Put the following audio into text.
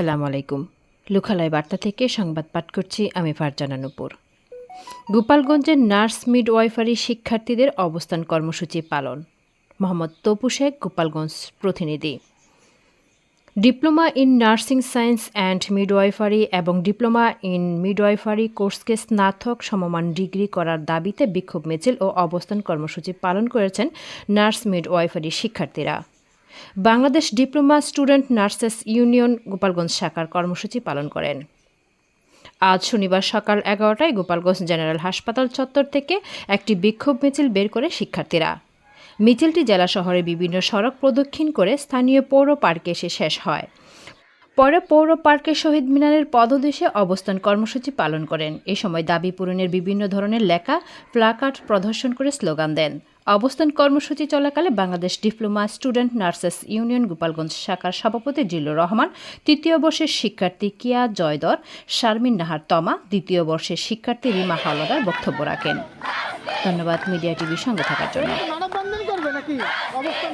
আসসালামু আলাইকুম। লুখালয় বার্তা থেকে সংবাদ পাঠ করছি আমি ফারজানা নুপুর। গোপালগঞ্জের নার্স মিডওয়াইফারি শিক্ষার্থীদের অবস্থান কর্মসূচি পালন। মোহাম্মদ তপু শেখ, গোপালগঞ্জ প্রতিনিধি। Diploma in nursing science and midwifery এবং ডিপ্লোমা ইন মিডওয়াইফারি কোর্সকে স্নাতক সমমান ডিগ্রি করার দাবিতে বিক্ষোভ মিছিল ও অবস্থান কর্মসূচি পালন করেছেন নার্স মিডওয়াইফারি শিক্ষার্থীরা। Bangladesh diploma student nurses union Gopalganj শাখার কর্মসূচি পালন করেন। আজ শনিবার সকাল এগারোটায় গোপালগঞ্জ জেনারেল হাসপাতাল চত্বর থেকে একটি বিক্ষোভ মিছিল বের করে শিক্ষার্থীরা। মিছিলটি জেলা শহরে বিভিন্ন সড়ক প্রদক্ষিণ করে স্থানীয় পৌর পার্কে এসে শেষ হয়। পরে পৌর পার্কের শহীদ মিনারের পদদেশে অবস্থান কর্মসূচি পালন করেন। এ সময় দাবি পূরণের বিভিন্ন ধরনের লেখা প্লাকার্ড প্রদর্শন করে স্লোগান দেন। অবস্থান কর্মসূচি চলাকালে Bangladesh diploma student nurses union Gopalganj শাখার সভাপতি জিল্লুর রহমান তৃতীয় বর্ষের শিক্ষার্থী কিয়া জয়দর শারমিন নাহার তমা দ্বিতীয় বর্ষের শিক্ষার্থী রিমা হাওলাদার বক্তব্য রাখেন। ধন্যবাদ মিডিয়া টিভির সঙ্গে থাকার জন্য। অবস্থান